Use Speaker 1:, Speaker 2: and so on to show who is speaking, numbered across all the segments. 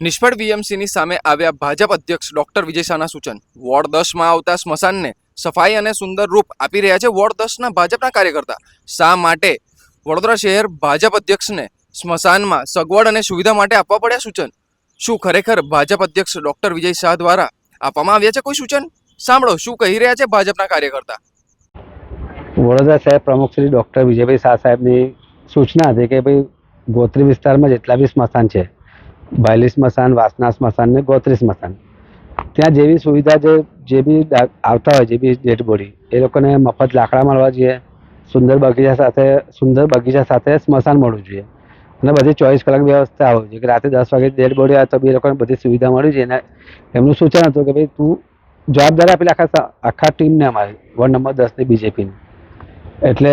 Speaker 1: નિષ્ફળ વીએમસીની સામે આવ્યા ભાજપ અધ્યક્ષ ડોક્ટર વિજય શાહના સૂચન. વોર્ડ દસમાં આવતા સ્મશાનને સફાઈ અને સુંદર રૂપ આપી રહ્યા છે વોર્ડ દસના ભાજપના કાર્યકર્તા. શા માટે વડોદરા શહેર ભાજપ અધ્યક્ષને સ્મશાનમાં સગવડ અને સુવિધા માટે આપવા પડ્યા સૂચન? શું ખરેખર ભાજપ અધ્યક્ષ ડોક્ટર વિજય શાહ દ્વારા આપવામાં આવ્યા છે કોઈ સૂચન? સાંભળો, શું કહી રહ્યા છે ભાજપના કાર્યકર્તા?
Speaker 2: વડોદરા શહેર પ્રમુખ શ્રી ડૉક્ટર વિજયભાઈ શાહ સાહેબની સૂચના હતી કે ભાઈ ગોત્રી વિસ્તારમાં જેટલા બી સ્મશાન છે ભાયલી સ્મશાન વાસના સ્મશાન ને ગોત્રી સ્મશાન ત્યાં જેવી સુવિધા જે જે બી આવતા હોય, જે બી ડેડ બોડી, એ લોકોને મફત લાકડા મળવા જોઈએ, સુંદર બગીચા સાથે, સુંદર બગીચા સાથે સ્મશાન મળવું જોઈએ. અને બધી ચોવીસ કલાક વ્યવસ્થા હોવી જોઈએ કે રાતે દસ વાગે ડેડ બોડી આવે તો બી એ લોકોને બધી સુવિધા મળી જાય. અને એમનું સૂચન હતું કે ભાઈ તું જવાબદારી આપેલી આખા આખા ટીમને અમારી, વોર્ડ નંબર દસની બીજેપીની એટલે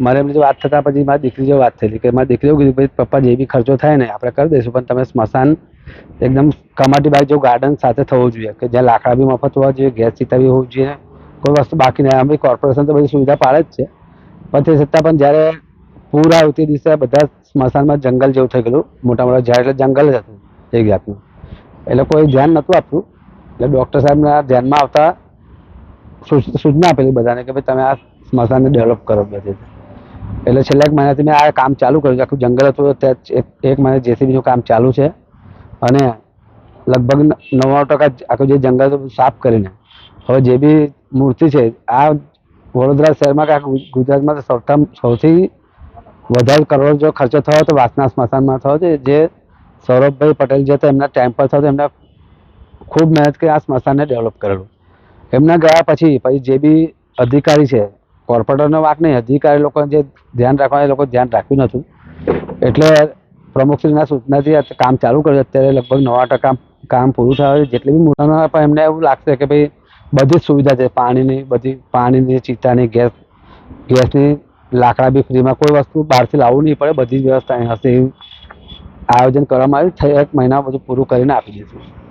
Speaker 2: મારે એમની વાત થતાં પછી મારી દીકરી જેવી વાત થયેલી કે મારી દીકરી એવું કીધું ભાઈ, પપ્પા, જે બી ખર્ચો થાય ને, આપણે કરી દઈશું, પણ તમે સ્મશાન એકદમ કમાટી બાગ જેવું ગાર્ડન સાથે થવું જોઈએ, કે જ્યાં લાકડા બી મફત હોવા જોઈએ, ગેસ સીતા બી હોવું જોઈએ, કોઈ વસ્તુ બાકી નહીં. અમે કોર્પોરેશન તો બધી સુવિધા પાડે જ છે. પણ તે છતાં પણ જ્યારે પૂર આવ્યું તે દિવસે બધા સ્મશાનમાં જંગલ જેવું થઈ ગયેલું. મોટા મોટા ઝાડ, એટલે જંગલ જ હતું એક જાતનું. એટલે કોઈ ધ્યાન નહોતું આપતું. એટલે ડૉક્ટર સાહેબના ધ્યાનમાં આવતા સૂચ- સૂચના આપેલી બધાને કે ભાઈ, તમે આ સ્મશાનને ડેવલપ કરો બધી. એટલે છેલ્લા એક મહિનાથી મેં આ કામ ચાલુ કર્યું છે. આખું જંગલ હતું ત્યાં એક મહિના જેસીબીનું કામ ચાલુ છે. અને લગભગ નવ્વાણું ટકા આખું જે જંગલ હતું, સાફ કરીને. હવે જે બી મૂર્તિ છે, આ વડોદરા શહેરમાં કે ગુજરાતમાં સૌથી સૌથી વધારે કરોડ જો ખર્ચો થયો તો વાસના સ્મશાનમાં થયો છે. જે સૌરભભાઈ પટેલ જે હતા, એમના ટાઈમ પર થયો હતો એમને ખૂબ મહેનત કરી આ સ્મશાનને ડેવલપ કરેલું. એમના ગયા પછી પછી જે બી અધિકારી છે કોર્પોરેટરનો વાંક નહીં. અધિકારી લોકોને જે ધ્યાન રાખવાનું એ લોકો ધ્યાન રાખ્યું નહોતું. એટલે પ્રમુખશ્રીના સૂચનાથી કામ ચાલુ કર્યું. અત્યારે લગભગ નવા ટકા કામ પૂરું થયું જેટલી બી મોટા પણ એમને એવું લાગશે કે ભાઈ બધી જ સુવિધા છે. પાણીની, બધી પાણીની, ચિત્તાની, ગેસ, ગેસની લાકડા બી ફ્રીમાં કોઈ વસ્તુ બહારથી લાવવું નહીં પડે. બધી જ વ્યવસ્થા અહીં હશે. એવું આયોજન કરવામાં આવ્યું. છે એક મહિના બધું પૂરું કરીને આપી દઈશું.